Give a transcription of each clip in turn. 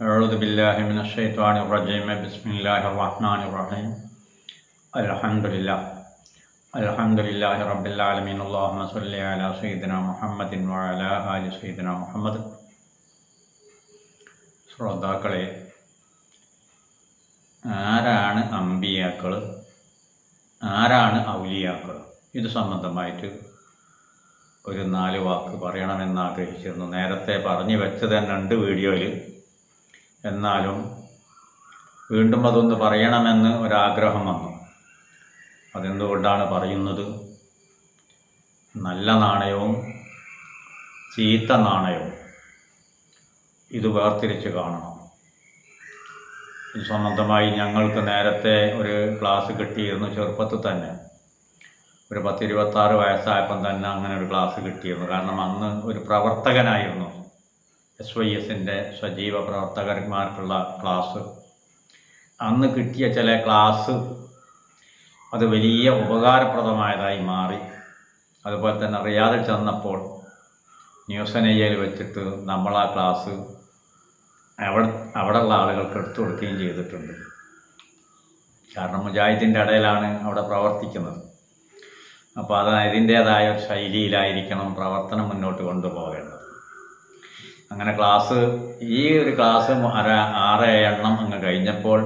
أعوذ بالله من الشيطان الرجيم بسم الله الرحمن الرحيم الحمد لله الحمد لله رب العالمين اللهم صل على سيدنا محمد وعلى آل سيدنا محمد ശ്രോതാക്കളെ ആരാണ് അമ്പിയാക്കൾ ആരാണ് ഔലിയാക്കൾ ഇത് സംബന്ധമായിട്ട് ഒരു നാല് വാക്ക് പറയണമെന്ന് ആഗ്രഹിച്ചിരുന്നു നേരത്തെ പറഞ്ഞു വെച്ചത് തന്നെ ഉണ്ട് വീഡിയോയിൽ എന്നാലും വീണ്ടും അതൊന്ന് പറയണമെന്ന് ഒരാഗ്രഹം വന്നു. അതെന്തുകൊണ്ടാണ് പറയുന്നത്? നല്ല നാണയവും ചീത്ത നാണയവും ഇത് വേർതിരിച്ച് കാണണം. ഇത് സംബന്ധമായി ഞങ്ങൾക്ക് നേരത്തെ ഒരു ക്ലാസ് കിട്ടിയിരുന്നു ചെറുപ്പത്തിൽ തന്നെ. ഒരു പത്തിരുപത്താറ് വയസ്സായപ്പം തന്നെ അങ്ങനെ ഒരു ക്ലാസ് കിട്ടിയിരുന്നു. കാരണം അന്ന് ഒരു പ്രവർത്തകനായിരുന്നു. എസ് വൈ എസിന്റെ സജീവ പ്രവർത്തകന്മാർക്കുള്ള ക്ലാസ്. അന്ന് കിട്ടിയ ചില ക്ലാസ് അത് വലിയ ഉപകാരപ്രദമായതായി മാറി. അതുപോലെ തന്നെ റിയാദിൽ ചെന്നപ്പോൾ ന്യൂസനയ്യയിൽ വെച്ചിട്ട് നമ്മൾ ആ ക്ലാസ് അവിടെ അവിടെയുള്ള ആളുകൾക്ക് എടുത്തു കൊടുക്കുകയും ചെയ്തിട്ടുണ്ട്. കാരണം മുജാഹിദിന്റെ ഇടയിലാണ് അവിടെ പ്രവർത്തിക്കുന്നത്. അപ്പോൾ അത് അതിന്റേതായ ശൈലിയിലായിരിക്കണം പ്രവർത്തനം മുന്നോട്ട് കൊണ്ടുപോകേണ്ടത്. അങ്ങനെ ക്ലാസ് ഈ ഒരു ക്ലാസ് ആറ് എണ്ണം അങ്ങ് കഴിഞ്ഞപ്പോൾ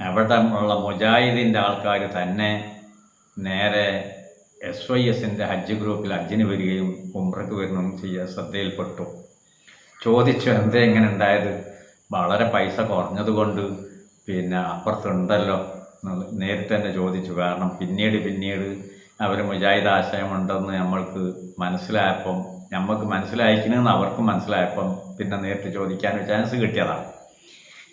അവിടെ ഉള്ള മുജാഹിദിന്റെ ആൾക്കാർ തന്നെ നേരെ എസ് വൈ എസിന്റെ ഹജ്ജ് ഗ്രൂപ്പിൽ ഹജ്ജിന് വരികയും ഉംറയ്ക്ക് വരുന്നതും ചെയ്യാൻ ശ്രദ്ധയിൽപ്പെട്ടു. ചോദിച്ചു എന്തേ ഇങ്ങനെ ഉണ്ടായത്? വളരെ പൈസ കുറഞ്ഞതുകൊണ്ട് പിന്നെ അപ്പുറത്തുണ്ടല്ലോ? നേരിട്ട് തന്നെ ചോദിച്ചു. കാരണം പിന്നീട് പിന്നീട് അവർ മുജാഹിദ് ആശയമുണ്ടെന്ന് നമ്മൾക്ക് മനസ്സിലായപ്പം നമുക്ക് മനസ്സിലായിക്കണമെന്ന് അവർക്ക് മനസ്സിലായപ്പം പിന്നെ നേരിട്ട് ചോദിക്കാൻ ചാൻസ് കിട്ടിയതാണ്.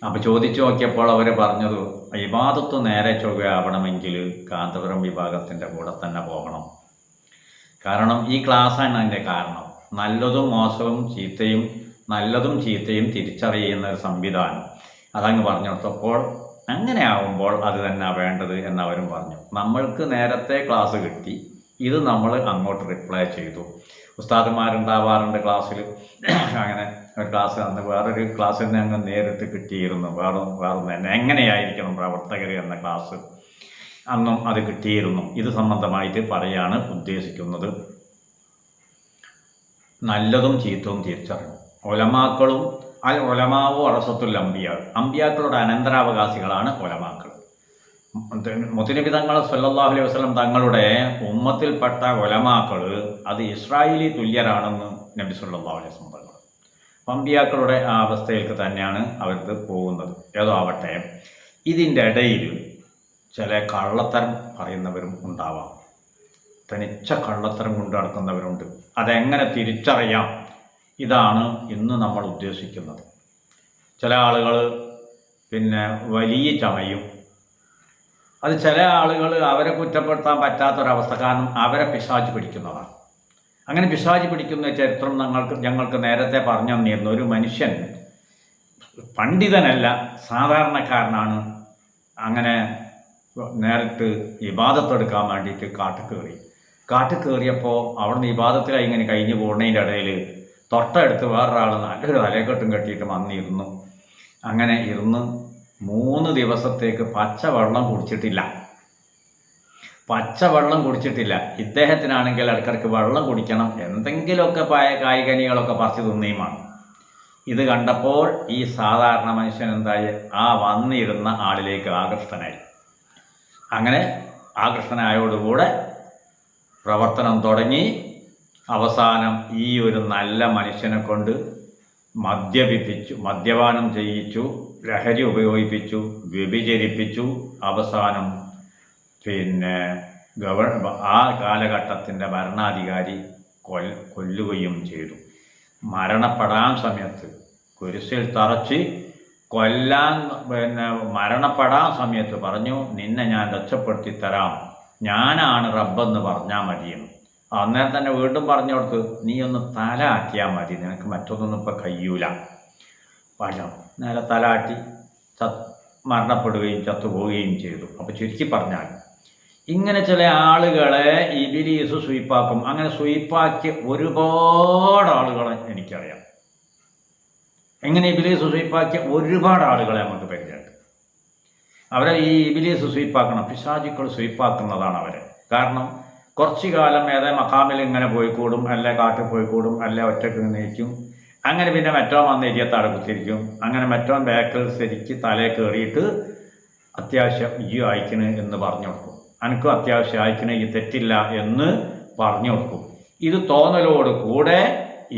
അപ്പോൾ ചോദിച്ചു നോക്കിയപ്പോൾ അവർ പറഞ്ഞത് ഇബാദത്ത് നേരെ ചൊവ്വയാവണമെങ്കിൽ കാന്തപുരം വിഭാഗത്തിന്റെ കൂടെ തന്നെ പോകണം. കാരണം ഈ ക്ലാസ്സാണ് അതിന്റെ കാരണം. നല്ലതും മോശവും ചീത്തയും നല്ലതും ചീത്തയും തിരിച്ചറിയുന്ന ഒരു സംവിധാനം. അതങ്ങ് പറഞ്ഞു കൊടുത്തപ്പോൾ അങ്ങനെ ആവുമ്പോൾ അത് തന്നെ വേണ്ടത് എന്നവരും പറഞ്ഞു. നമ്മൾക്ക് നേരത്തെ ക്ലാസ് കിട്ടി. ഇത് നമ്മൾ അങ്ങോട്ട് റിപ്ലൈ ചെയ്തു. ഉസ്താദന്മാരുണ്ടാവാറുണ്ട് ക്ലാസ്സിൽ അങ്ങനെ ഒരു ക്ലാസ് അന്ന് വേറൊരു ക്ലാസ്സിൽ നിന്ന് അങ്ങ് നേരിട്ട് കിട്ടിയിരുന്നു. വേറെ വേറെ തന്നെ എങ്ങനെയായിരിക്കണം പ്രവർത്തകർ എന്ന ക്ലാസ് അന്നും അത് കിട്ടിയിരുന്നു. ഇത് സംബന്ധമായിട്ട് പറയാണ് ഉദ്ദേശിക്കുന്നത്. നല്ലതും ചീത്തവും തിരിച്ചറിയണം ഒലമാക്കളും അൽ ഒലമാവോ അറസത്തുൽ അമ്പിയാൾ അമ്പിയാക്കളുടെ അനന്തരാവകാശികളാണ് ഒലമാക്കൾ. മുത്തുനബി സല്ലാഹു അലൈഹി വസല്ലം തങ്ങളുടെ ഉമ്മത്തിൽപ്പെട്ട ഒലമാക്കൾ അത് ഇസ്രായേലി തുല്യരാണെന്ന് നബി സല്ലല്ലാഹു അലൈഹി വസല്ലം പറഞ്ഞു. പമ്പിയാക്കളുടെ ആ അവസ്ഥയിലേക്ക് തന്നെയാണ് അവർക്ക് പോകുന്നത്. ഏതോ ആവട്ടെ ഇതിന്റെ ഇടയിൽ ചില കള്ളത്തരം പറയുന്നവരും ഉണ്ടാവാം. തനിച്ച കള്ളത്തരം കൊണ്ട് നടക്കുന്നവരുണ്ട്. അതെങ്ങനെ തിരിച്ചറിയാം? ഇതാണ് ഇന്ന് നമ്മൾ ഉദ്ദേശിക്കുന്നത്. ചില ആളുകൾ പിന്നെ വലിയ ചമയും അത് ചില ആളുകൾ അവരെ കുറ്റപ്പെടുത്താൻ പറ്റാത്തൊരവസ്ഥ കാരണം അവരെ പിശാച് പിടിക്കുന്നതാണ് അങ്ങനെ പിശാചി പിടിക്കുന്ന ചരിത്രം ഞങ്ങൾക്ക് ഞങ്ങൾക്ക് നേരത്തെ പറഞ്ഞു തന്നിരുന്നു. ഒരു മനുഷ്യൻ പണ്ഡിതനല്ല സാധാരണക്കാരനാണ്. അങ്ങനെ നേരിട്ട് ഇബാദത്തെടുക്കാൻ വേണ്ടിയിട്ട് കാട്ടിൽ കയറി കാട്ടിൽ കയറിയപ്പോൾ അവിടുന്ന് ഇബാദത്തിലായി ഇങ്ങനെ കഴിഞ്ഞു പോകുന്നതിന്റെ ഇടയിൽ തൊട്ടടുത്ത് വേറൊരാൾ നല്ലൊരു തലക്കെട്ടും കെട്ടിയിട്ട് വന്നിരുന്നു. അങ്ങനെ ഇരുന്ന് മൂന്ന് ദിവസത്തേക്ക് പച്ചവെള്ളം കുടിച്ചിട്ടില്ല. പച്ചവെള്ളം കുടിച്ചിട്ടില്ല. ഇദ്ദേഹത്തിനാണെങ്കിൽ ഇടയ്ക്കിടയ്ക്ക് വെള്ളം കുടിക്കണം. എന്തെങ്കിലുമൊക്കെ പായ കായികനികളൊക്കെ പറിച്ച് തിന്നിയുമാണ് ഇത് കണ്ടപ്പോൾ ഈ സാധാരണ മനുഷ്യൻ എന്തായി? ആ വന്നിരുന്ന ആളിലേക്ക് ആകൃഷ്ടനായി. അങ്ങനെ ആകൃഷ്ടനായോടുകൂടെ പ്രവർത്തനം തുടങ്ങി. അവസാനം ഈ ഒരു നല്ല മനുഷ്യനെ കൊണ്ട് മദ്യപിപ്പിച്ചു മദ്യപാനം ചെയ്യിച്ചു. ലഹരി ഉപയോഗിപ്പിച്ചു വ്യഭിചരിപ്പിച്ചു. അവസാനം പിന്നെ ഗവ ആ കാലഘട്ടത്തിന്റെ ഭരണാധികാരി കൊൽ കൊല്ലുകയും ചെയ്തു. മരണപ്പെടാൻ സമയത്ത് കുരിശിൽ തറച്ച് കൊല്ലാൻ പിന്നെ മരണപ്പെടാൻ സമയത്ത് പറഞ്ഞു നിന്നെ ഞാൻ രക്ഷപ്പെടുത്തി തരാം. ഞാനാണ് റബ്ബെന്ന് പറഞ്ഞാൽ മതിയെന്ന്. അന്നേരം തന്നെ വീണ്ടും പറഞ്ഞു കൊടുത്ത് നീ ഒന്ന് തല ആക്കിയാൽ മതി. നിനക്ക് മറ്റൊന്നും ഇപ്പം കഴിയൂല. പഴം നേരെ തലാട്ടി മരണപ്പെടുകയും ചത്തുപോവുകയും ചെയ്തു. അപ്പോൾ ചുരുക്കി പറഞ്ഞാൽ ഇങ്ങനെ ചില ആളുകളെ ഇബിലീസ് സ്വീപ്പാക്കും. അങ്ങനെ സ്വീപ്പാക്കിയ ഒരുപാട് ആളുകളെ എനിക്കറിയാം. എങ്ങനെ ഇബിലീസ് സ്വീപ്പാക്കിയ ഒരുപാട് ആളുകളെ നമുക്ക് പരിചയമുണ്ട്. അവരെ ഈ ഇബിലീസ് സ്വീപ്പാക്കണം പിശാചിക്കൾ സ്വീപ്പാക്കുന്നതാണ് അവരെ. കാരണം കുറച്ചു കാലം ഏതേ മക്കാമിൽ ഇങ്ങനെ പോയിക്കൂടും അല്ലെ കാട്ടിൽ പോയിക്കൂടും അല്ലെ ഒറ്റയ്ക്ക് നിന്നേക്കും. അങ്ങനെ പിന്നെ മറ്റോ വന്ന് ഇരിയത്താടെ കുത്തിരിക്കും അങ്ങനെ മറ്റോ ബാക്കിൽ ശരിക്ക് തലേ കയറിയിട്ട് അത്യാവശ്യം ഈ അയക്കണ് എന്ന് പറഞ്ഞു കൊടുക്കും. അനക്കും അത്യാവശ്യം അയക്കണ ഈ തെറ്റില്ല എന്ന് പറഞ്ഞു കൊടുക്കും. ഇത് തോന്നലോട് കൂടെ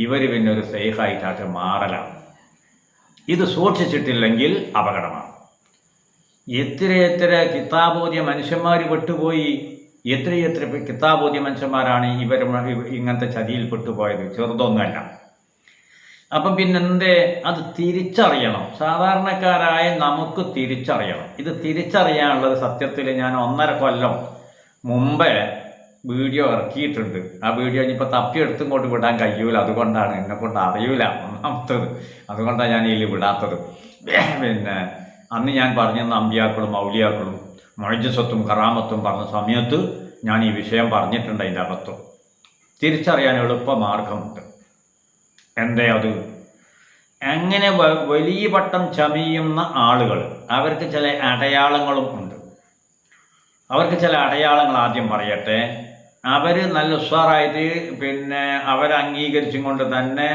ഇവർ പിന്നെ ഒരു സേഫായിട്ടാട്ട് മാറലാണ്. ഇത് സൂക്ഷിച്ചിട്ടില്ലെങ്കിൽ അപകടമാണ്. എത്ര എത്ര കിതാബോധ്യ മനുഷ്യന്മാർ വിട്ടുപോയി എത്ര എത്ര കിതാബോധ്യ മനുഷ്യന്മാരാണ് ഇവർ ഇങ്ങനത്തെ ചതിയിൽ പെട്ടുപോയത്? ചെറുതൊന്നുമല്ല. അപ്പം പിന്നെന്തേ? അത് തിരിച്ചറിയണം. സാധാരണക്കാരായ നമുക്ക് തിരിച്ചറിയണം. ഇത് തിരിച്ചറിയാനുള്ളത് സത്യത്തിൽ ഞാൻ ഒന്നര കൊല്ലം മുമ്പേ വീഡിയോ ഇറക്കിയിട്ടുണ്ട്. ആ വീഡിയോ ഇനിയിപ്പോൾ തപ്പിയെടുത്തും കൊണ്ട് വിടാൻ കഴിയൂല. അതുകൊണ്ടാണ് എന്നെ കൊണ്ട് അറിയൂല ഒന്നാമത്തത്. അതുകൊണ്ടാണ് ഞാൻ ഇതിൽ വിടാത്തത്. പിന്നെ അന്ന് ഞാൻ പറഞ്ഞിരുന്ന അമ്പിയാക്കളും മൗലിയാക്കളും മൊഴജസ്വത്തും കറാമത്തും പറഞ്ഞ സമയത്ത് ഞാൻ ഈ വിഷയം പറഞ്ഞിട്ടുണ്ട് അതിന്റെ അകത്തും. തിരിച്ചറിയാൻ എളുപ്പ മാർഗമുണ്ട് എന്തേ അത്. അങ്ങനെ വലിയ പട്ടം ചമയുന്ന ആളുകൾ അവർക്ക് ചില അടയാളങ്ങളും ഉണ്ട്. അവർക്ക് ചില അടയാളങ്ങൾ ആദ്യം പറയട്ടെ. അവർ നല്ല ഉഷാറായിട്ട് പിന്നെ അവരെ അംഗീകരിച്ചും കൊണ്ട് തന്നെ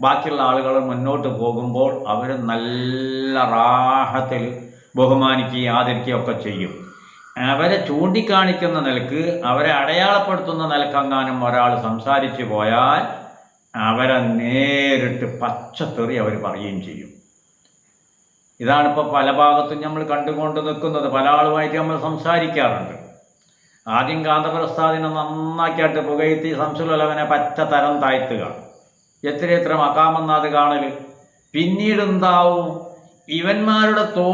ബാക്കിയുള്ള ആളുകൾ മുന്നോട്ട് പോകുമ്പോൾ അവർ നല്ല റാഹത്തിൽ ബഹുമാനിക്കുകയും ആദരിക്കുകയും ഒക്കെ ചെയ്യും. അവരെ ചൂണ്ടിക്കാണിക്കുന്ന നിലയ്ക്ക് അവരെ അടയാളപ്പെടുത്തുന്ന നിലക്കങ്ങാനും ഒരാൾ സംസാരിച്ചു പോയാൽ അവരെ നേരിട്ട് പച്ചത്തെറി അവർ പറയുകയും ചെയ്യും. ഇതാണിപ്പോൾ പല ഭാഗത്തും നമ്മൾ കണ്ടുകൊണ്ട് നിൽക്കുന്നത്. പല ആളുമായിട്ട് നമ്മൾ സംസാരിക്കാറുണ്ട്. ആദ്യം കാന്തപ്രസ്ഥാദിനെ നന്നാക്കിയിട്ട് പുകയത്തി സംശയമുള്ളവനെ പച്ച തരം താഴ്ത്തുക. എത്ര എത്ര മക്കാമെന്നത് കാണൽ പിന്നീട് എന്താവും ഇവന്മാരുടെ തോ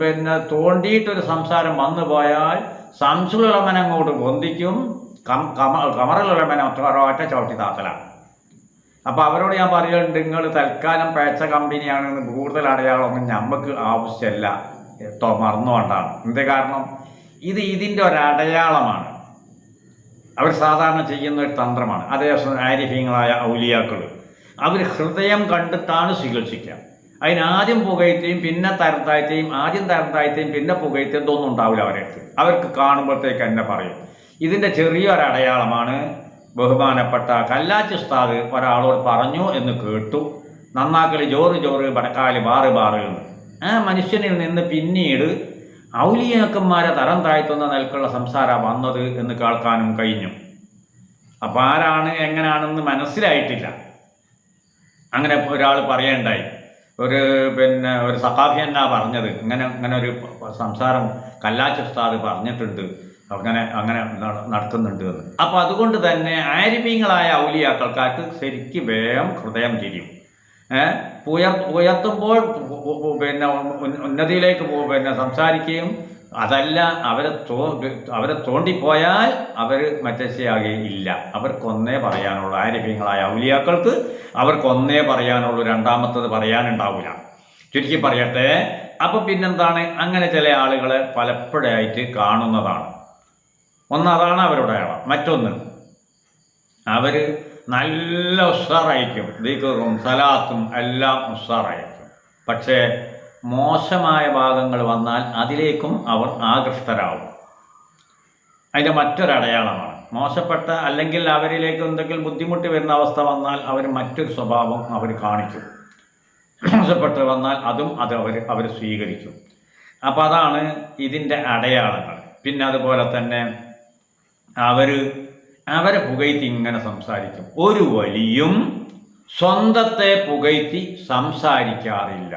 പിന്നെ തോണ്ടിയിട്ടൊരു സംസാരം വന്നു പോയാൽ സംശയമുള്ളവനങ്ങോട്ട് പൊന്തിക്കും കം കമ കമറലുലമൻ ഒറ്റ ചവിട്ടി താത്തലാണ്. അപ്പോൾ അവരോട് ഞാൻ പറയുന്നുണ്ട് നിങ്ങൾ തൽക്കാലം പേച്ച കമ്പനിയാണെന്ന് കൂടുതൽ അടയാളമൊന്നും നമുക്ക് ആവശ്യമല്ല. മറന്നുകൊണ്ടാണ് എന്ത് കാരണം? ഇത് ഇതിന്റെ ഒരടയാളമാണ് അവർ സാധാരണ ചെയ്യുന്ന ഒരു തന്ത്രമാണ്. അതേസമയം ആരിഫ്യങ്ങളായ ഔലിയാക്കൾ അവർ ഹൃദയം കണ്ടിട്ടാണ് ചികിത്സിക്കുക അതിനാദ്യം പുകയത്തെയും പിന്നെ തരത്തായത്തെയും ആദ്യം തരത്തായത്തെയും പിന്നെ പുകയത്തെയും ഇതൊന്നും ഉണ്ടാവില്ല അവരെ അവർക്ക് കാണുമ്പോഴത്തേക്ക് എന്നെ പറയും. ഇതിന്റെ ചെറിയൊരു അടയാളമാണ് ബഹുമാനപ്പെട്ട കല്ലാച്ചി ഉസ്താദ് ഒരാളോട് പറഞ്ഞു എന്ന് കേട്ടു. നന്നാക്കളി ജോറ് ജോറ് വടക്കാൽ ബാറ് ബാറ് എന്ന്. ആ മനുഷ്യനിൽ നിന്ന് പിന്നീട് ഔലിയാക്കന്മാരെ തരം താഴ്ത്തുന്ന നിലക്കുള്ള സംസാരം വന്നത് എന്ന് കേൾക്കാനും കഴിഞ്ഞു. അപ്പോൾ ആരാണ് എങ്ങനെയാണെന്ന് മനസ്സിലായിട്ടില്ല. അങ്ങനെ ഒരാൾ പറയണ്ടായി. ഒരു പിന്നെ ഒരു സഖാഫി എന്നാ പറഞ്ഞത്. ഇങ്ങനെ ഇങ്ങനെ ഒരു സംസാരം കല്ലാച്ച് ഉസ്താദ് പറഞ്ഞിട്ടുണ്ട്. അങ്ങനെ അങ്ങനെ നട- നടത്തുന്നുണ്ട് എന്ന്. അപ്പോൾ അതുകൊണ്ട് തന്നെ ആരിമീങ്ങളായ ഔലിയാക്കൾക്കാർക്ക് ശരിക്ക് വേഗം ഹൃദയം തിരിയും. ഉയർ ഉയർത്തുമ്പോൾ പിന്നെ ഉന്ന- ഉന്നതിയിലേക്ക് പിന്നെ സംസാരിക്കുകയും അതല്ല അവരെ തോ അവരെ തോണ്ടിപ്പോയാൽ അവർ മറ്റശയാകുകയില്ല അവർക്കൊന്നേ പറയാനുള്ളൂ ആരിഫ്യങ്ങളായ ഔലിയാക്കൾക്ക് അവർക്കൊന്നേ പറയാനുള്ളൂ രണ്ടാമത്തത് പറയാനുണ്ടാവില്ല ചുരുക്കി പറയട്ടെ അപ്പോൾ പിന്നെന്താണ്? അങ്ങനെ ചില ആളുകളെ പലപ്പോഴായിട്ട് കാണുന്നതാണ്. ഒന്ന് അതാണ് അവരുടെ അടയാളം മറ്റൊന്ന് അവർ നല്ല ഉഷാറായിരിക്കും ദീകറും സലാത്തും എല്ലാം ഉഷാറായിരിക്കും പക്ഷേ മോശമായ ഭാഗങ്ങൾ വന്നാൽ അതിലേക്കും അവർ ആകൃഷ്ടരാകും. അതിന്റെ മറ്റൊരടയാളമാണ് മോശപ്പെട്ട അല്ലെങ്കിൽ അവരിലേക്ക് എന്തെങ്കിലും ബുദ്ധിമുട്ട് വരുന്ന അവസ്ഥ വന്നാൽ അവർ മറ്റൊരു സ്വഭാവം അവർ കാണിക്കും. മോശപ്പെട്ട് വന്നാൽ അതും അത് അവർ അവർ സ്വീകരിക്കും. അപ്പോൾ അതാണ് ഇതിന്റെ അടയാളങ്ങൾ. പിന്നെ അതുപോലെ തന്നെ അവർ അവരെ പുകഴ്ത്തി ഇങ്ങനെ സംസാരിക്കും. ഒരു വലിയും സ്വന്തത്തെ പുകഴ്ത്തി സംസാരിക്കാറില്ല.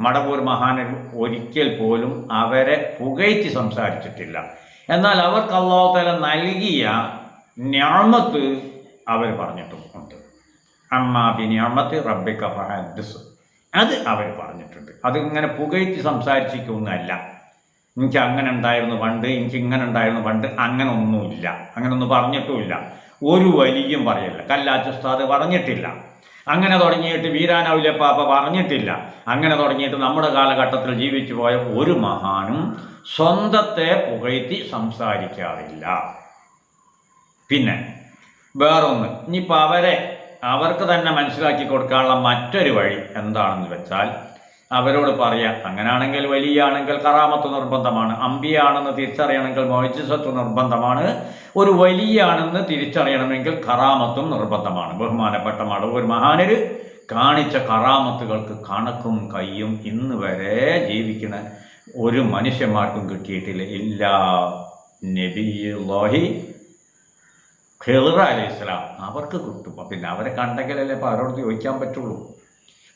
മടവൂർ മഹാനർ ഒരിക്കൽ പോലും അവരെ പുകഴ്ത്തി സംസാരിച്ചിട്ടില്ല. എന്നാൽ അവർക്ക് അള്ളാഹുത്തല നൽകിയ ഞാമത്ത് അവർ പറഞ്ഞിട്ടും ഉണ്ട് അമ്മാബി ഞാമത്ത് റബ്ബിക്ക ഫഹദ്സ്. അത് അവർ പറഞ്ഞിട്ടുണ്ട്. അതിങ്ങനെ പുകഴ്ത്തി സംസാരിച്ചിരിക്കുന്നതല്ല. എനിക്ക് അങ്ങനെ ഉണ്ടായിരുന്നു പണ്ട് എനിക്ക് ഇങ്ങനെ ഉണ്ടായിരുന്നു പണ്ട് അങ്ങനെ ഒന്നുമില്ല. അങ്ങനെ ഒന്നും പറഞ്ഞിട്ടുമില്ല. ഒരു വലിയും പറയില്ല. കല്ലാച്ച ഉസ്താദ് പറഞ്ഞിട്ടില്ല. അങ്ങനെ തുടങ്ങിയിട്ട് വീരാനൗല്യപ്പാപ്പ പറഞ്ഞിട്ടില്ല. അങ്ങനെ തുടങ്ങിയിട്ട് നമ്മുടെ കാലഘട്ടത്തിൽ ജീവിച്ചു പോയ ഒരു മഹാനും സ്വന്തത്തെ പുകഴ്ത്തി സംസാരിക്കാറില്ല. പിന്നെ വേറൊന്ന് ഇനിയിപ്പോൾ അവരെ അവർക്ക് തന്നെ മനസ്സിലാക്കി കൊടുക്കാനുള്ള മറ്റൊരു വഴി എന്താണെന്ന് വെച്ചാൽ അവരോട് പറയാം അങ്ങനെയാണെങ്കിൽ വലിയാണെങ്കിൽ കറാമത്ത് നിർബന്ധമാണ് അമ്പിയാണെന്ന് തിരിച്ചറിയണമെങ്കിൽ മൊയ്ജിസത്ത് നിർബന്ധമാണ് ഒരു വലിയാണെന്ന് തിരിച്ചറിയണമെങ്കിൽ കറാമത്തും നിർബന്ധമാണ്. ബഹുമാനപ്പെട്ട മടവൂർ മഹാനര് കാണിച്ച കറാമത്തുകൾക്ക് കണക്കും കയ്യും ഇന്ന് വരെ ജീവിക്കുന്ന ഒരു മനുഷ്യന്മാർക്കും കിട്ടിയിട്ടില്ല. ഇല്ല നബിഹി ഖിറ അലൈഹി ഇസ്ലാം അവർക്ക് കിട്ടും. പിന്നെ അവരെ കണ്ടെങ്കിലല്ലേ അപ്പോൾ അവരോട് ചോദിക്കാൻ പറ്റുള്ളൂ.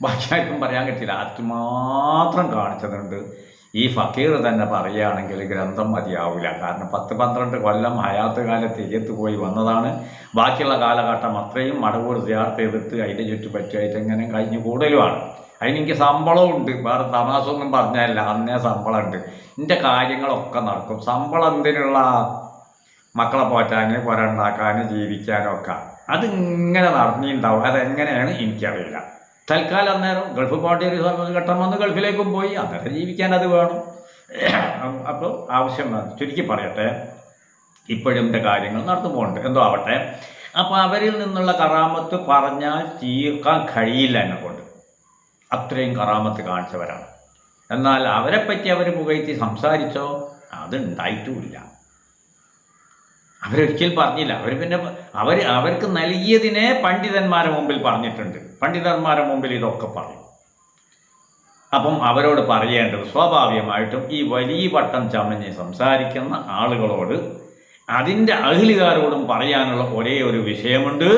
ബാക്കി ആർക്കും പറയാൻ പറ്റില്ല. അതുമാത്രം കാണിച്ചതുണ്ട് ഈ ഫക്കീർ തന്നെ പറയുകയാണെങ്കിൽ ഗ്രന്ഥം മതിയാവില്ല. കാരണം പത്ത് പന്ത്രണ്ട് കൊല്ലം ഹയാത്ത് കാലത്ത് എയ്യത്ത് പോയി വന്നതാണ്. ബാക്കിയുള്ള കാലഘട്ടം അത്രയും മടവൂർ ചേർത്ത് ചെയ്തിട്ട് അതിന്റെ ചുറ്റുപറ്റായിട്ട് എങ്ങനെ കഴിഞ്ഞു കൂടുതലുമാണ് അതിനെനിക്ക് ശമ്പളമുണ്ട്. വേറെ തമാസൊന്നും പറഞ്ഞല്ല അന്നേ ശമ്പളം ഉണ്ട് എന്റെ കാര്യങ്ങളൊക്കെ നടക്കും. ശമ്പളം എന്തിനുള്ള മക്കളെ പോറ്റാൻ പുരണ്ടാക്കാൻ ജീവിക്കാനൊക്കെ. അതിങ്ങനെ നടന്നിട്ടുണ്ടാവും അതെങ്ങനെയാണ് എനിക്കറിയില്ല. തൽക്കാലം അന്നേരം ഗൾഫ് പോകേണ്ട ഒരു ഘട്ടം വന്ന് ഗൾഫിലേക്കും പോയി. അന്നേരം ജീവിക്കാൻ അത് വേണം. അപ്പോൾ ആവശ്യം. ചുരുക്കി പറയട്ടെ ഇപ്പോഴും എന്റെ കാര്യങ്ങൾ നടന്നു പോകുന്നുണ്ട് എന്തോ ആവട്ടെ. അപ്പോൾ അവരിൽ നിന്നുള്ള കറാമത്ത് പറഞ്ഞാൽ തീർക്കാൻ കഴിയില്ല എന്നെ കൊണ്ട്. അത്രയും കറാമത്ത് കാണിച്ചവരാണ്. എന്നാൽ അവരെപ്പറ്റി അവർ പുകഴ്ത്തി സംസാരിച്ചോ അത് ഉണ്ടായിട്ടുമില്ല അവരൊരിക്കൽ പറഞ്ഞില്ല. അവർ പിന്നെ അവർ അവർക്ക് നൽകിയതിനെ പണ്ഡിതന്മാരെ മുമ്പിൽ പറഞ്ഞിട്ടുണ്ട്. പണ്ഡിതന്മാരെ മുമ്പിൽ ഇതൊക്കെ പറഞ്ഞു അപ്പം അവരോട് പറയേണ്ടത് സ്വാഭാവികമായിട്ടും ഈ വലിയ വട്ടം ചമഞ്ഞ് സംസാരിക്കുന്ന ആളുകളോട് അതിന്റെ അഹിലുകാരോടും പറയാനുള്ള ഒരേ ഒരു വിഷയമുണ്ട്.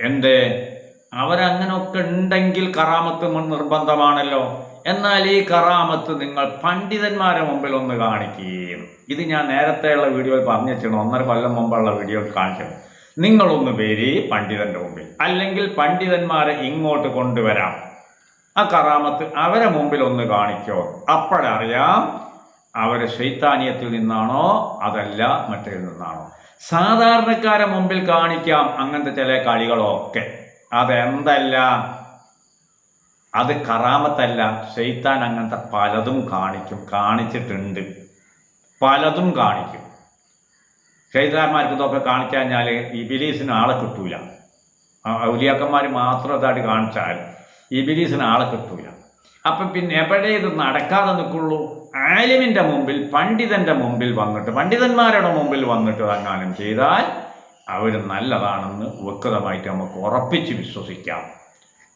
എന്ത്? അവരങ്ങനൊക്കെ ഉണ്ടെങ്കിൽ കറാമത്ത് നിർബന്ധമാണല്ലോ. എന്നാൽ ഈ കറാമത്ത് നിങ്ങൾ പണ്ഡിതന്മാരെ മുമ്പിൽ ഒന്ന് കാണിക്കുകയും ഇത് ഞാൻ നേരത്തെയുള്ള വീഡിയോയിൽ പറഞ്ഞിട്ടുണ്ട്. ഒന്നര കൊല്ലം മുമ്പുള്ള വീഡിയോയിൽ കാണിച്ചത് നിങ്ങളൊന്ന് പേര് പണ്ഡിതന്റെ മുമ്പിൽ അല്ലെങ്കിൽ പണ്ഡിതന്മാരെ ഇങ്ങോട്ട് കൊണ്ടുവരാം. ആ കറാമത്ത് അവരെ മുമ്പിൽ ഒന്ന് കാണിക്കോ. അപ്പോഴറിയാം അവരെ ശൈത്താനിയത്തിൽ നിന്നാണോ അതല്ല മറ്റേ നിന്നാണോ. സാധാരണക്കാരെ മുമ്പിൽ കാണിക്കാം അങ്ങനത്തെ ചില കളികളൊക്കെ. അതെന്തല്ല? അത് കറാമത്തല്ല ഷെയ്ത്താൻ അങ്ങനത്തെ പലതും കാണിക്കും കാണിച്ചിട്ടുണ്ട്. പലതും കാണിക്കും. ഷെയ്ത്താന്മാർക്ക് ഇതൊക്കെ കാണിച്ചു കഴിഞ്ഞാൽ ഇബിലീസിന് ആളെ കിട്ടൂല. ഔലിയാക്കന്മാർ മാത്രം ഇതായിട്ട് കാണിച്ചാൽ ഇബിലീസിന് ആളെ കിട്ടൂല. അപ്പം പിന്നെ എവിടെ ഇത് നടക്കാതെ നിൽക്കുള്ളൂ? ആലിമിന്റെ മുമ്പിൽ പണ്ഡിതന്റെ മുമ്പിൽ വന്നിട്ട് പണ്ഡിതന്മാരുടെ മുമ്പിൽ വന്നിട്ട് അങ്ങാനും ചെയ്താൽ അവർ നല്ലതാണെന്ന് വ്യക്തമായിട്ട് നമുക്ക് ഉറപ്പിച്ച് വിശ്വസിക്കാം.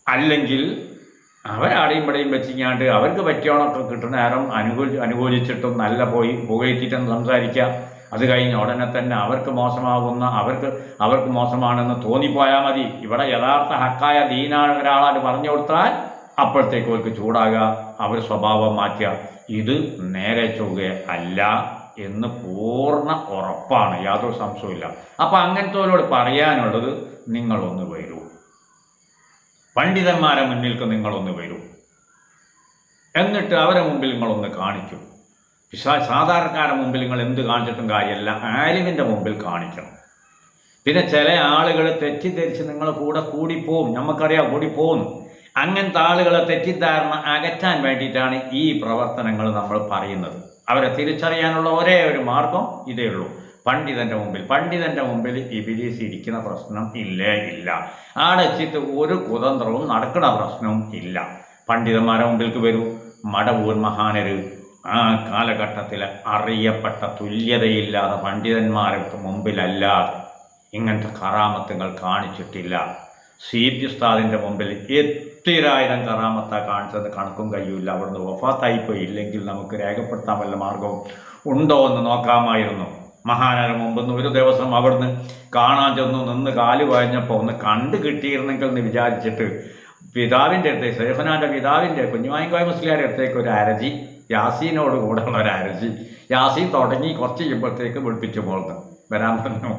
അല്ലെങ്കിൽ അവരാടെയും ഇവിടെയും വെച്ചിങ്ങാണ്ട് അവർക്ക് പറ്റിയോണൊക്കെ കിട്ടുന്ന നേരം അനുകൂലി അനുകൂലിച്ചിട്ടും നല്ല പോയി പുകയറ്റിട്ടും സംസാരിക്കുക അത് കഴിഞ്ഞ ഉടനെ തന്നെ അവർക്ക് മോശമാകുന്ന അവർക്ക് അവർക്ക് മോശമാണെന്ന് തോന്നിപ്പോയാൽ മതി. ഇവിടെ യഥാർത്ഥ ഹക്കായ ദീനാ ഒരാളാണ് പറഞ്ഞു കൊടുത്താൽ അപ്പോഴത്തേക്ക് അവർക്ക് ചൂടാകുക അവർ സ്വഭാവം മാറ്റുക ഇത് നേരെ ചൊവ്വ അല്ല എന്ന് പൂർണ ഉറപ്പാണ്. യാതൊരു സംശയമില്ല അപ്പം അങ്ങനത്തോരോട് പറയാനുള്ളത് നിങ്ങളൊന്ന് വരൂ. പണ്ഡിതന്മാരെ മുന്നിൽക്ക് നിങ്ങളൊന്ന് വരൂ. എന്നിട്ട് അവരെ മുമ്പിൽ നിങ്ങളൊന്ന് കാണിക്കും. പിശാ- സാധാരണക്കാരുടെ മുമ്പിൽ നിങ്ങൾ എന്ത് കാണിച്ചിട്ടും കാര്യമല്ല. ആലിമിന്റെ മുമ്പിൽ കാണിക്കണം. പിന്നെ ചില ആളുകൾ തെറ്റിദ്ധരിച്ച് നിങ്ങൾ കൂടെ കൂടിപ്പോവും. നമുക്കറിയാം കൂടിപ്പോകും അങ്ങനത്തെ ആളുകളെ തെറ്റിദ്ധാരണ അകറ്റാൻ വേണ്ടിയിട്ടാണ് ഈ പ്രവർത്തനങ്ങൾ നമ്മൾ പറയുന്നത്. അവരെ തിരിച്ചറിയാനുള്ള ഒരേ ഒരു മാർഗം ഇതേ ഉള്ളൂ. പണ്ഡിതന്റെ മുമ്പിൽ. പണ്ഡിതന്റെ മുമ്പിൽ ഇബിലീസ് ഇരിക്കുന്ന പ്രശ്നം ഇല്ലേ ഇല്ല. ആടെ വെച്ചിട്ട് ഒരു കുതന്ത്രവും നടക്കുന്ന പ്രശ്നവും ഇല്ല. പണ്ഡിതന്മാരെ മുമ്പിൽക്ക് വരൂ. മടവൂർ മഹാനര് ആ കാലഘട്ടത്തിൽ അറിയപ്പെട്ട തുല്യതയില്ലാതെ പണ്ഡിതന്മാർക്ക് മുമ്പിലല്ലാതെ ഇങ്ങനത്തെ കറാമത്തുകൾ കാണിച്ചിട്ടില്ല. സി പി ഉസ്താദിന്റെ മുമ്പിൽ എത്തിരായിരം കറാമത്ത കാണിച്ചത് കണക്കും കഴിയില്ല അവിടുന്ന് വഫാത്തായിപ്പോയി. ഇല്ലെങ്കിൽ നമുക്ക് രേഖപ്പെടുത്താൻ വല്ല മാർഗവും ഉണ്ടോ എന്ന് നോക്കാമായിരുന്നു. മഹാനാര മുമ്പ് ഒരു ദിവസം അവിടുന്ന് കാണാൻ ചെന്നു നിന്ന് കാൽ വായഞ്ഞപ്പോൾ ഒന്ന് കണ്ടു കിട്ടിയിരുന്നെങ്കിൽ എന്ന് വിചാരിച്ചിട്ട് പിതാവിന്റെ അടുത്തേക്ക് സേഫനാന്റെ പിതാവിന്റെ കുഞ്ഞുമായിക്കോയ മുസ്ലിയാരുടെ അടുത്തേക്ക് ഒരു അരജി യാസീനോട് കൂടെ ഉള്ള ഒരു അരജി. യാസീൻ തുടങ്ങി കുറച്ച് ചെയ്യുമ്പോഴത്തേക്ക് വിളിപ്പിച്ചു പോകുന്നത് വരാൻ പറഞ്ഞു.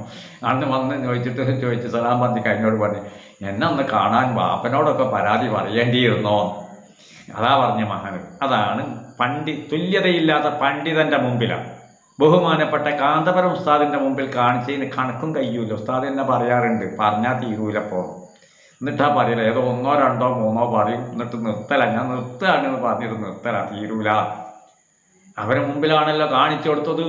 അന്ന് വന്ന് ചോദിച്ചിട്ട് ചോദിച്ച് സലാം പറഞ്ഞ് കഴിഞ്ഞോട് പറഞ്ഞു എന്നെ ഒന്ന് കാണാൻ വാപ്പനോടൊക്കെ പരാതി പറയേണ്ടിയിരുന്നോ? അതാ പറഞ്ഞ മഹാന് അതാണ് പണ്ഡി തുല്യതയില്ലാത്ത പണ്ഡിതന്റെ മുമ്പിലാണ്. ബഹുമാനപ്പെട്ട കാന്തപുരം ഉസ്താദിന്റെ മുമ്പിൽ കാണിച്ചതിന് കണക്കും കഴിയൂല ഉസ്താദ് എന്നെ പറയാറുണ്ട് പറഞ്ഞാൽ തീരൂലപ്പോ എന്നിട്ടാ പറയില്ല ഏതോ ഒന്നോ രണ്ടോ മൂന്നോ പറയും. എന്നിട്ട് നിർത്തല. ഞാൻ നിർത്തുകയാണ് എന്ന് പറഞ്ഞിട്ട് നിർത്തല തീരൂല. അവരെ മുമ്പിലാണല്ലോ കാണിച്ചു കൊടുത്തത്.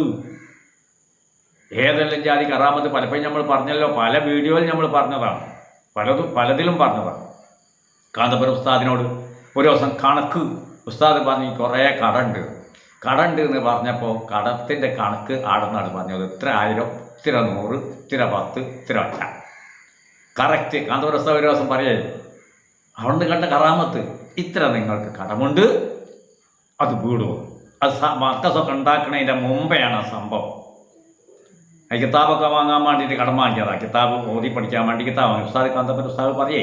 ഏതെല്ലാം ജാതി കറാമത്ത് പലപ്പോഴും നമ്മൾ പറഞ്ഞല്ലോ പല വീഡിയോയിൽ നമ്മൾ പറഞ്ഞതാണ്. പലതും പലതിലും പറഞ്ഞതാണ്. കാന്തപുരം ഉസ്താദിനോട് ഒരു ദിവസം കണക്ക്. ഉസ്താദ് പറഞ്ഞ് കുറേ കടണ്ട് കടണ്ട് എന്ന് പറഞ്ഞപ്പോൾ കടത്തിന്റെ കണക്ക് ആടെന്നാണ് പറഞ്ഞത്. ഇത്ര ആയിരം ഇത്ര നൂറ് ഇത്ര പത്ത് ഇത്ര ഒറ്റ. കറക്റ്റ് കാന്തപുരസ്ഥ ഒരു ദിവസം പറയേ അവിടുന്ന് കണ്ട കറാമത്ത് ഇത്ര നിങ്ങൾക്ക് കടമുണ്ട് അത് വീടുമോ അത് മക്കസൊക്കെ ഉണ്ടാക്കണതിന്റെ മുമ്പെയാണ് ആ സംഭവം കിതാബൊക്കെ വാങ്ങാൻ വേണ്ടിയിട്ട് കടം വാങ്ങിയതാ. കിതാബ് ഓതി പഠിക്കാൻ വേണ്ടി കിതാബ് വാങ്ങി. ഉസ്താദ് കാന്തപുരം ഉസ്താദ് പറയേ